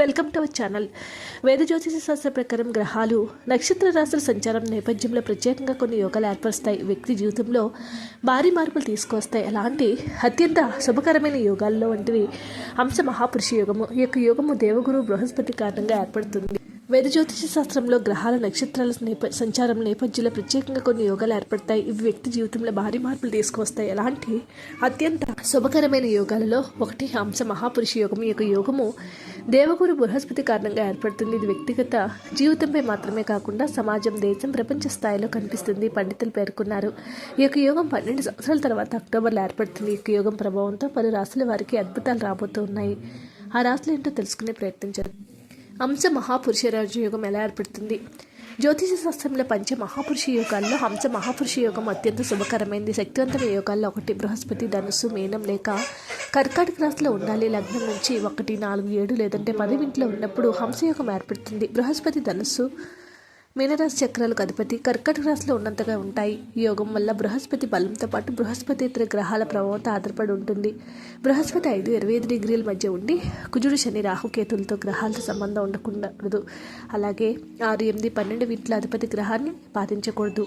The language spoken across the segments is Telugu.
Welcome to our channel. వేద జ్యోతిష శాస్త్ర ప్రకారం గ్రహాలు నక్షత్ర రాశుల సంచారం నేపథ్యంలో ప్రత్యేకంగా కొన్ని యోగాలు ఏర్పరుస్తాయి. వ్యక్తి జీవితంలో భారీ మార్పులు తీసుకొస్తాయి అలాంటి అత్యంత శుభకరమైన యోగాల్లో వంటివి అంశ మహాపురుష యోగము. ఈ యొక్క యోగము దేవగురు బృహస్పతి కారణంగా ఏర్పడుతుంది. వేద జ్యోతిష శాస్త్రంలో గ్రహాల నక్షత్రాల నేప సంచారం నేపథ్యంలో ప్రత్యేకంగా కొన్ని యోగాలు ఏర్పడతాయి. ఇవి వ్యక్తి జీవితంలో భారీ మార్పులు తీసుకువస్తాయి. అలాంటి అత్యంత శుభకరమైన యోగాలలో ఒకటి హంస మహాపురుష యోగం ఈ యొక్క యోగము దేవగురు బృహస్పతి కారణంగా ఏర్పడుతుంది. ఇది వ్యక్తిగత జీవితంపై మాత్రమే కాకుండా సమాజం దేశం ప్రపంచ స్థాయిలో కనిపిస్తుంది. పండితులు పేర్కొన్నారు. ఈ యొక్క యోగం పన్నెండు సంవత్సరాల తర్వాత అక్టోబర్లో ఏర్పడుతుంది. ఈ యొక్క యోగం ప్రభావంతో పలు రాసుల వారికి అద్భుతాలు రాబోతూ ఉన్నాయి ఆ రాశులు ఏంటో తెలుసుకునే ప్రయత్నించారు అంశ మహాపురుష రాజయోగం ఎలా ఏర్పడుతుంది? జ్యోతిష శాస్త్రంలో పంచ మహాపురుష యోగాల్లో హంస మహాపురుష యోగం అత్యంత శుభకరమైనది శక్తివంతమైన యోగాల్లో ఒకటి బృహస్పతి ధనుసు మీనం లేక కర్కాటక రాశిలో ఉండాలి. లగ్నం నుంచి ఒకటి నాలుగు ఏడు లేదంటే పది ఇంట్లో ఉన్నప్పుడు హంస యోగం ఏర్పడుతుంది. బృహస్పతి ధనుసు మీనరాశి చక్రాలకు అధిపతి. కర్కట రాశిలో ఉన్నంతగా ఉంటాయి. ఈ యోగం వల్ల బృహస్పతి బలంతో పాటు బృహస్పతి ఇతర గ్రహాల ప్రభావంతో ఆధారపడి ఉంటుంది. బృహస్పతి ఐదు ఇరవై ఐదు డిగ్రీల మధ్య ఉండి కుజుడు శని రాహుకేతులతో గ్రహాలతో సంబంధం ఉండకూడదు. అలాగే ఆరు ఎనిమిది పన్నెండు వీటిలో అధిపతి గ్రహాన్ని పాటించకూడదు.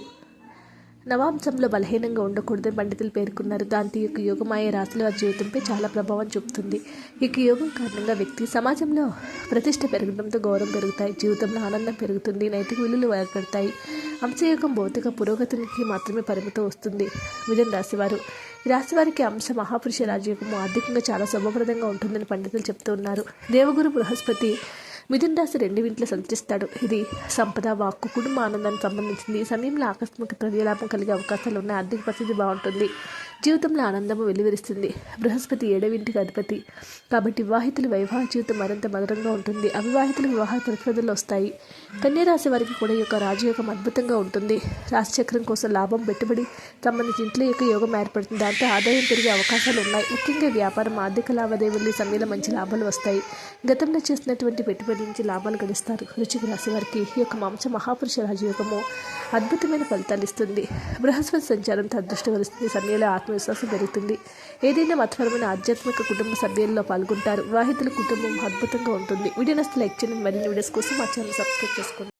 నవాంశంలో బలహీనంగా ఉండకూడదని పండితులు పేర్కొన్నారు. దాంతో ఈ యొక్క యోగమాయ రాశుల వారి జీవితంపై చాలా ప్రభావం చూపుతుంది. ఈ యోగం కారణంగా వ్యక్తి సమాజంలో ప్రతిష్ట పెరగడంతో గౌరవం పెరుగుతాయి. జీవితంలో ఆనందం పెరుగుతుంది. నైతిక విలువలు ఏర్పడతాయి. అంశయోగం భౌతిక పురోగతికి మాత్రమే పరిమితం వస్తుంది. మిథున రాశివారు. ఈ రాశి వారికి అంశ మహాపురుష రాజయోగము ఆర్థికంగా చాలా శుభప్రదంగా ఉంటుందని పండితులు చెప్తూ ఉన్నారు. దేవగురు బృహస్పతి మిథున్ రాశి రెండు ఇంట్లో సంచరిస్తాడు. ఇది సంపద వాక్కు కుటుంబ ఆనందానికి సంబంధించింది. ఈ సమయంలో ఆకస్మిక ద్రవ్యలాభం కలిగే అవకాశాలు ఉన్నాయి. ఆర్థిక పరిస్థితి బాగుంటుంది. జీవితంలో ఆనందము వెలువరిస్తుంది. బృహస్పతి ఏడవింటికి అధిపతి. కాబట్టి వివాహితుల వైవాహ జీవితం మరింత మధురంగా ఉంటుంది. అవివాహితుల వివాహ ప్రతిపదలు వస్తాయి. కన్యరాశి వారికి కూడా ఈ యొక్క రాజయోగం అద్భుతంగా ఉంటుంది. రాశిచక్రం కోసం లాభం పెట్టుబడి సంబంధించి ఇంట్లో యొక్క యోగం ఏర్పడుతుంది. దాంతో ఆదాయం పెరిగే అవకాశాలు ఉన్నాయి. ముఖ్యంగా వ్యాపారం ఆర్థిక లావాదేవీలు సమయంలో మంచి లాభాలు వస్తాయి. గతంలో చేసినటువంటి పెట్టుబడి నుంచి లాభాలు గడిస్తారు. రుచికి రాశి వారికి ఈ యొక్క మాంస మహాపురుష రాజయోగము అద్భుతమైన ఫలితాలు ఇస్తుంది. బృహస్పతి సంచారంతో అదృష్టం వస్తుంది సమయంలో ఆత్మ ఆత్మవిశ్వాసం పెరుగుతుంది. ఏదైనా మతపరమైన ఆధ్యాత్మిక కుటుంబ సభ్యుల్లో పాల్గొంటారు. వివాహితుల కుటుంబం అద్భుతంగా ఉంటుంది. వీడియో నస్తే లైక్ చేయండి. మరిన్ని వీడియోస్ కోసం మా ఛానల్ సబ్స్క్రైబ్ చేసుకోండి.